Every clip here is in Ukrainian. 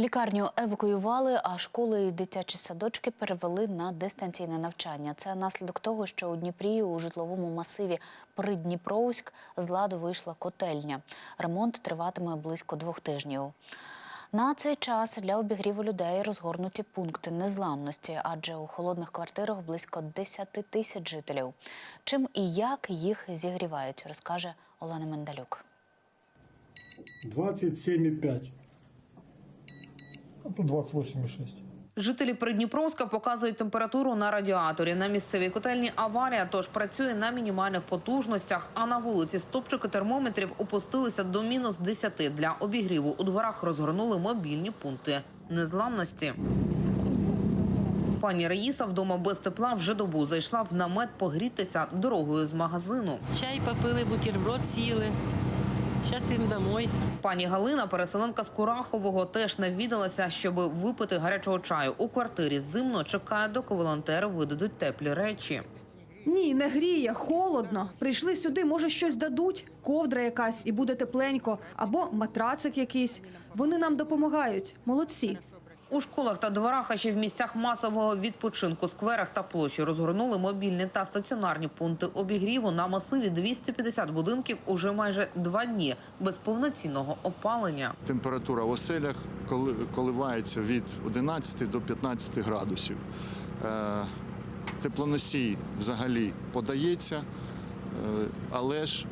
Лікарню евакуювали, а школи і дитячі садочки перевели на дистанційне навчання. Це наслідок того, що у Дніпрі у житловому масиві Придніпровськ з ладу вийшла котельня. Ремонт триватиме близько двох тижнів. На цей час для обігріву людей розгорнуті пункти незламності, адже у холодних квартирах близько 10 тисяч жителів. Чим і як їх зігрівають, розкаже Олена Мендалюк. 27,5. А тут 28,6. Жителі Придніпровська показують температуру на радіаторі. На місцевій котельні аварія, тож працює на мінімальних потужностях. А на вулиці стопчики термометрів опустилися до мінус 10. Для обігріву у дворах розгорнули мобільні пункти незламності. Пані Раїса вдома без тепла вже добу зайшла в намет погрітися дорогою з магазину. Чай попили, бутерброд сіли. Зараз підемо домой. Пані Галина, переселенка з Курахового, теж навідалася, щоб випити гарячого чаю. У квартирі зимно чекає, доки волонтери видадуть теплі речі. Ні, не гріє, холодно. Прийшли сюди, може, щось дадуть, ковдра якась і буде тепленько, або матрацик якийсь. Вони нам допомагають. Молодці. У школах та дворах, а ще в місцях масового відпочинку, скверах та площі розгорнули мобільні та стаціонарні пункти обігріву на масиві 250 будинків уже майже два дні без повноцінного опалення. Температура в оселях коли- коливається від 11 до 15 градусів. Е, Теплоносій взагалі подається, е, але ж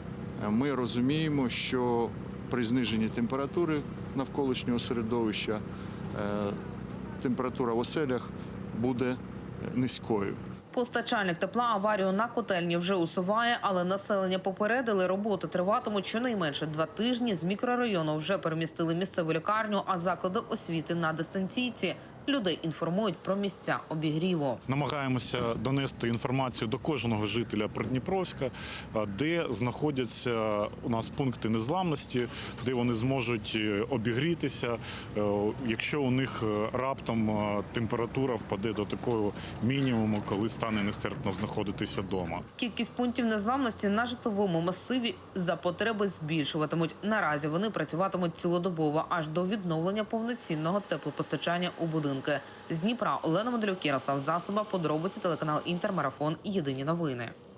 ми розуміємо, що при зниженні температури навколишнього середовища е, температура в оселях буде низькою. Постачальник тепла аварію на котельні вже усуває, але населення попередили, роботи триватимуть щонайменше два тижні. З мікрорайону вже перемістили місцеву лікарню, а заклади освіти на дистанційці. Людей інформують про місця обігріву. Намагаємося донести інформацію до кожного жителя Придніпровська, де знаходяться у нас пункти незламності, де вони зможуть е, обігрітися, е, якщо у них е, раптом температура впаде до такого мінімуму, коли стане нестерпно знаходитися вдома. Кількість пунктів незламності на житловому масиві за потреби збільшуватимуть. Наразі вони працюватимуть цілодобово аж до відновлення повноцінного теплопостачання у будинки. З Дніпра Олена Моделюк, Ярослав Засоба, подробиці телеканал Інтермарафон. Єдині новини.